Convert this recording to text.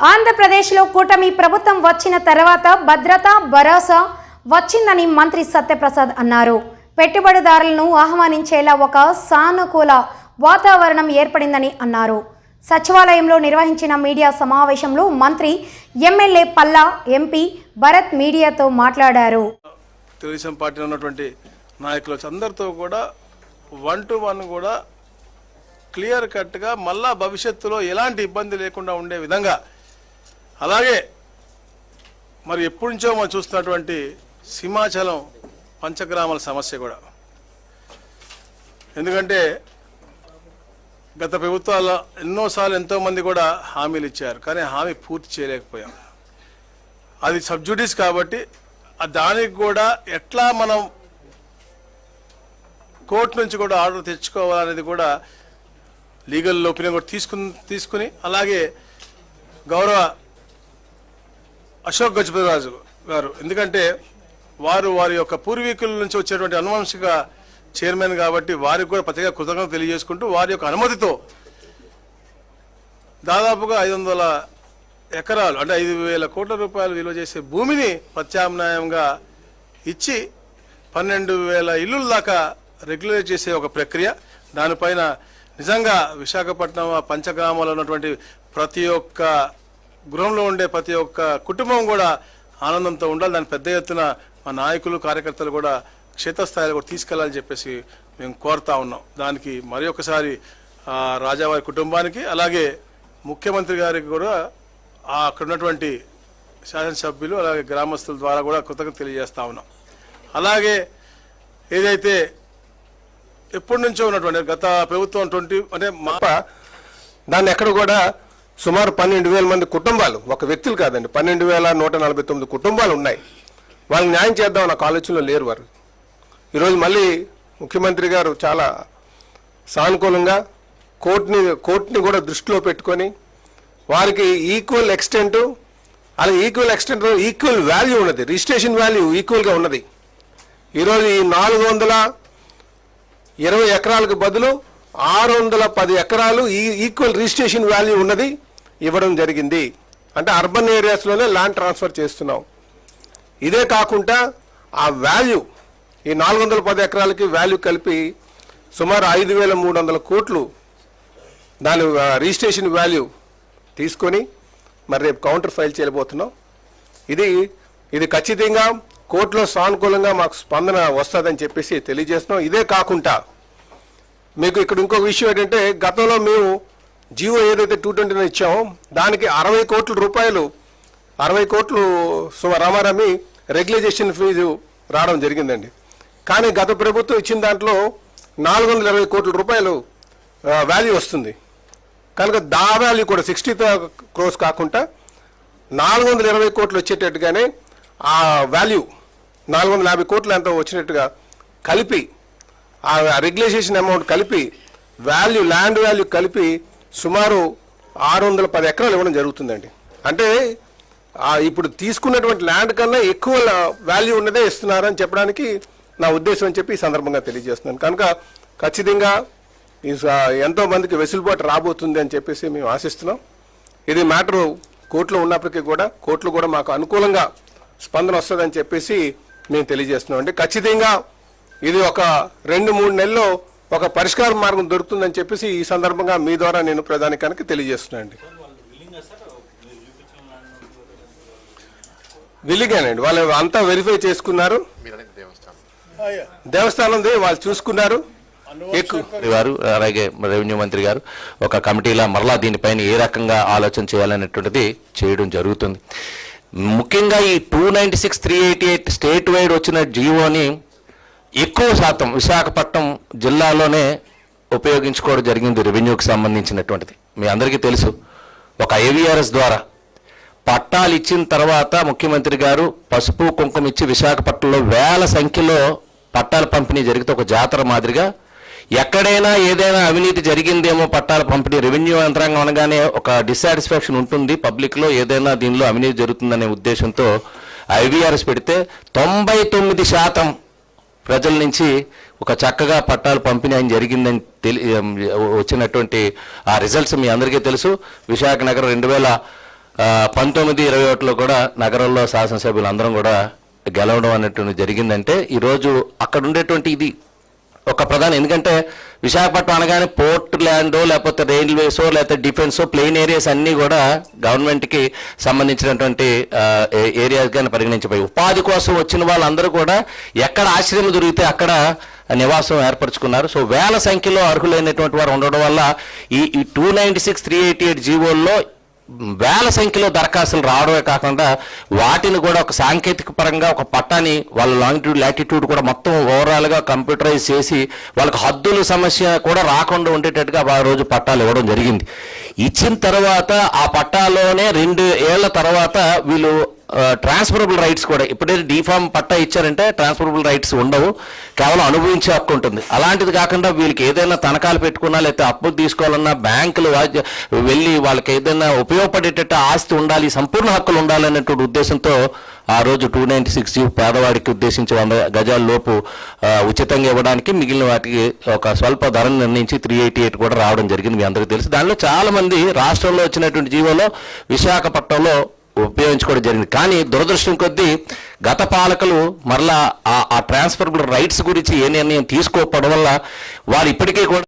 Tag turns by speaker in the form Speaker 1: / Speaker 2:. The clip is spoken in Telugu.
Speaker 1: ఆంధ్రప్రదేశ్లో కూటమి ప్రభుత్వం వచ్చిన తర్వాత భద్రత భరోసా వచ్చిందని మంత్రి సత్యప్రసాద్ అన్నారు. పెట్టుబడిదారులను ఆహ్వానించేలా ఒక సానుకూల వాతావరణం ఏర్పడిందని అన్నారు. సచివాలయంలో నిర్వహించిన మీడియా సమావేశంలో మంత్రి ఎమ్మెల్యే పల్లా ఎంపీ భరత్ మీడియాతో మాట్లాడారు.
Speaker 2: తెలుగుదేశం పార్టీ ఉన్నటువంటి నాయకులు అందరితో కూడా వన్ టు వన్ కూడా క్లియర్ కట్గా మళ్ళా భవిష్యత్తులో ఎలాంటి ఇబ్బంది లేకుండా ఉండే విధంగా అలాగే మరి ఎప్పటి నుంచో మనం చూస్తున్నటువంటి సింహాచలం పంచగ్రామాల సమస్య కూడా. ఎందుకంటే గత ప్రభుత్వాల్లో ఎన్నోసార్లు ఎంతోమంది కూడా హామీలు ఇచ్చారు కానీ హామీ పూర్తి చేయలేకపోయాం. అది సబ్జుడీస్ కాబట్టి దానికి కూడా ఎట్లా మనం కోర్టు నుంచి కూడా ఆర్డర్ తెచ్చుకోవాలనేది కూడా లీగల్ ఒపీనియన్ కూడా తీసుకుని తీసుకుని అలాగే గౌరవ అశోక్ గజపతిరాజు గారు. ఎందుకంటే వారు వారి యొక్క పూర్వీకుల నుంచి వచ్చేటువంటి అనువంశిక చైర్మన్ కాబట్టి వారికి కూడా ప్రత్యేక కృతజ్ఞత తెలియజేసుకుంటూ వారి యొక్క అనుమతితో దాదాపుగా ఐదు వందల ఎకరాలు అంటే ఐదు వేల కోట్ల రూపాయలు విలువ చేసే భూమిని ప్రత్యామ్నాయంగా ఇచ్చి పన్నెండు వేల ఇల్లుల దాకా రెగ్యులేట్ చేసే ఒక ప్రక్రియ. దానిపైన నిజంగా విశాఖపట్నం పంచగ్రామంలో పంచగ్రామాల్లో ఉన్నటువంటి ప్రతి ఒక్క గృహంలో ఉండే ప్రతి ఒక్క కుటుంబం కూడా ఆనందంతో ఉండాలి. దాని పెద్ద ఎత్తున మా నాయకులు కార్యకర్తలు కూడా క్షేత్రస్థాయిలో కూడా తీసుకెళ్ళాలని చెప్పేసి మేము కోరుతా ఉన్నాం. దానికి మరి ఒకసారి రాజావారి కుటుంబానికి అలాగే ముఖ్యమంత్రి గారికి కూడా అక్కడ ఉన్నటువంటి శాసనసభ్యులు అలాగే గ్రామస్తుల ద్వారా కూడా కృతజ్ఞత తెలియజేస్తా ఉన్నాం. అలాగే ఏదైతే ఎప్పటి నుంచో ఉన్నటువంటి గత ప్రభుత్వం ట్వంటీ అంటే మా
Speaker 3: దాన్ని ఎక్కడ కూడా సుమారు పన్నెండు వేల మంది కుటుంబాలు ఒక వ్యక్తులు కాదండి పన్నెండు వేల నూట నలభై తొమ్మిది కుటుంబాలు ఉన్నాయి. వాళ్ళని న్యాయం చేద్దాం నాకు ఆలోచనలో లేరు వారు. ఈరోజు మళ్ళీ ముఖ్యమంత్రి గారు చాలా సానుకూలంగా కోర్టుని కోర్టుని కూడా దృష్టిలో పెట్టుకొని వారికి ఈక్వల్ ఎక్స్టెంట్ అలాగే ఈక్వల్ ఎక్స్టెంట్ ఈక్వల్ వాల్యూ ఉన్నది రిజిస్ట్రేషన్ వాల్యూ ఈక్వల్గా ఉన్నది. ఈరోజు ఈ నాలుగు వందల ఇరవై ఎకరాలకు బదులు ఆరు వందల పది ఎకరాలు ఈ ఈక్వల్ రిజిస్ట్రేషన్ వాల్యూ ఉన్నది. ఇవ్వడం జరిగింది. అంటే అర్బన్ ఏరియాస్లోనే ల్యాండ్ ట్రాన్స్ఫర్ చేస్తున్నాం. ఇదే కాకుండా ఆ వాల్యూ ఈ నాలుగు వందల పది ఎకరాలకి వాల్యూ కలిపి సుమారు ఐదు వేల మూడు వందల కోట్లు దాని రిజిస్ట్రేషన్ వాల్యూ తీసుకొని మరి రేపు కౌంటర్ ఫైల్ చేయబోతున్నాం. ఇది ఇది ఖచ్చితంగా కోర్టులో సానుకూలంగా మాకు స్పందన వస్తుందని చెప్పేసి తెలియజేస్తున్నాం. ఇదే కాకుండా మీకు ఇక్కడ ఇంకొక విషయం ఏంటంటే గతంలో మేము జియో ఏదైతే టూ ట్వంటీ ఇచ్చామో దానికి అరవై కోట్ల రూపాయలు అరవై కోట్లు సుమ రామారామి రెగ్యులైజేషన్ ఫీజు రావడం జరిగిందండి. కానీ గత ప్రభుత్వం ఇచ్చిన దాంట్లో నాలుగు వందల ఇరవై కోట్ల రూపాయలు వాల్యూ వస్తుంది. కనుక దా వాల్యూ కూడా సిక్స్టీ క్రోస్ కాకుండా నాలుగు వందల ఇరవై కోట్లు వచ్చేటట్టుగానే ఆ వాల్యూ నాలుగు వందల యాభై కోట్లు ఎంత వచ్చినట్టుగా కలిపి ఆ రెగ్యులైజేషన్ అమౌంట్ కలిపి వాల్యూ ల్యాండ్ వాల్యూ కలిపి సుమారు ఆరు వందల పది ఎకరాలు ఇవ్వడం జరుగుతుందండి. అంటే ఇప్పుడు తీసుకున్నటువంటి ల్యాండ్ కన్నా ఎక్కువ వాల్యూ ఉన్నదే ఇస్తున్నారని చెప్పడానికి నా ఉద్దేశం అని చెప్పి ఈ సందర్భంగా తెలియజేస్తున్నాను. కనుక ఖచ్చితంగా ఈ స- ఎంతో మందికి వెసులుబాటు రాబోతుంది అని చెప్పేసి మేము ఆశిస్తున్నాం. ఇది మ్యాటరు కోర్టులో ఉన్నప్పటికీ కూడా కోర్టులు కూడా మాకు అనుకూలంగా స్పందన వస్తుందని చెప్పేసి మేము తెలియజేస్తున్నాం. అండి ఖచ్చితంగా ఇది ఒక రెండు మూడు నెలల్లో ఒక పరిష్కార మార్గం దొరుకుతుందని చెప్పేసి ఈ సందర్భంగా మీ ద్వారా నేను ప్రధాని తెలియజేస్తున్నాను అండి విల్లిగానండి. వాళ్ళు అంతా వెరిఫై చేసుకున్నారు.
Speaker 4: దేవస్థానం
Speaker 3: వాళ్ళు చూసుకున్నారు.
Speaker 5: వారు అలాగే రెవెన్యూ మంత్రి గారు ఒక కమిటీలా మరలా దీనిపైన ఏ రకంగా ఆలోచన చేయాలనేటువంటిది చేయడం జరుగుతుంది. ముఖ్యంగా ఈ two ninety six three eighty eight state wide వచ్చిన జియోని ఎక్కువ శాతం విశాఖపట్నం జిల్లాలోనే ఉపయోగించుకోవడం జరిగింది రెవెన్యూకి సంబంధించినటువంటిది. మీ అందరికీ తెలుసు ఒక ఐవీఆర్ఎస్ ద్వారా పట్టాలు ఇచ్చిన తర్వాత ముఖ్యమంత్రి గారు పసుపు కుంకుమ ఇచ్చి విశాఖపట్నంలో వేల సంఖ్యలో పట్టాల పంపిణీ జరిగితే ఒక జాతర మాదిరిగా ఎక్కడైనా ఏదైనా అవినీతి జరిగిందేమో పట్టాల పంపిణీ రెవెన్యూ యంత్రాంగం అనగానే ఒక డిస్సాటిస్ఫాక్షన్ ఉంటుంది పబ్లిక్లో ఏదైనా దీనిలో అవినీతి జరుగుతుందనే ఉద్దేశంతో ఐవీఆర్ఎస్ పెడితే తొంభై తొమ్మిది శాతం ప్రజల నుంచి ఒక చక్కగా పట్టాలు పంపిణీ అని జరిగిందని తెలి వచ్చినటువంటి ఆ రిజల్ట్స్ మీ అందరికీ తెలుసు. విశాఖ నగరం రెండు వేల పంతొమ్మిది ఇరవై ఒకటిలో కూడా నగరంలో శాసనసభ్యులు అందరం కూడా గెలవడం అనేటువంటి జరిగిందంటే ఈరోజు అక్కడ ఉండేటువంటి ఇది ఒక ప్రధాన ఎందుకంటే విశాఖపట్నం అనగానే పోర్ట్ ల్యాండో లేకపోతే రైల్వేసో లేకపోతే డిఫెన్సో ప్లెయిన్ ఏరియాస్ అన్నీ కూడా గవర్నమెంట్కి సంబంధించినటువంటి ఏరియాస్ కానీ పరిగణించబోయి ఉపాధి కోసం వచ్చిన వాళ్ళందరూ కూడా ఎక్కడ ఆశ్రయం దొరికితే అక్కడ నివాసం ఏర్పరచుకున్నారు. సో వేల సంఖ్యలో అర్హులైనటువంటి వారు ఉండడం వల్ల ఈ two ninety six three eighty eight జీవోల్లో వేల సంఖ్యలో దరఖాస్తులు రావడమే కాకుండా వాటిని కూడా ఒక సాంకేతిక పరంగా ఒక పట్టాని వాళ్ళ లాంగిట్యూడ్ లాటిట్యూడ్ కూడా మొత్తం ఓవరాల్గా కంప్యూటరైజ్ చేసి వాళ్ళకి హద్దుల సమస్య కూడా రాకుండా ఉండేటట్టుగా ఆ రోజు పట్టాలు ఇవ్వడం జరిగింది. ఇచ్చిన తర్వాత ఆ పట్టాలోనే రెండు ఏళ్ళ తర్వాత వీళ్ళు ట్రాన్స్ఫరబుల్ రైట్స్ కూడా. ఇప్పుడైతే డీఫామ్ పట్టా ఇచ్చారంటే ట్రాన్స్ఫరబుల్ రైట్స్ ఉండవు. కేవలం అనుభవించే హక్కు ఉంటుంది. అలాంటిది కాకుండా వీళ్ళకి ఏదైనా తనఖాలు పెట్టుకున్నా లేకపోతే అప్పులు తీసుకోవాలన్నా బ్యాంకులు వెళ్ళి వాళ్ళకి ఏదైనా ఉపయోగపడేటట్టు ఆస్తి ఉండాలి సంపూర్ణ హక్కులు ఉండాలనేటువంటి ఉద్దేశంతో ఆ రోజు టూ నైన్టీ సిక్స్ పేదవాడికి ఉద్దేశించి వంద గజాల లోపు ఉచితంగా ఇవ్వడానికి మిగిలిన వాటికి ఒక స్వల్ప ధరను నిర్ణయించి త్రీ ఎయిటీ ఎయిట్ కూడా రావడం జరిగింది మీ అందరికీ తెలుసు. దానిలో చాలామంది రాష్ట్రంలో వచ్చినటువంటి జీవోలో విశాఖపట్నంలో ఉపయోగించుకోవడం జరిగింది. కానీ దురదృష్టం కొద్దీ గత పాలకులు మరలా ఆ- ట్రాన్స్ఫర్ రైట్స్ గురించి ఏ నిర్ణయం తీసుకోకపోవడం వల్ల వారు ఇప్పటికీ కూడా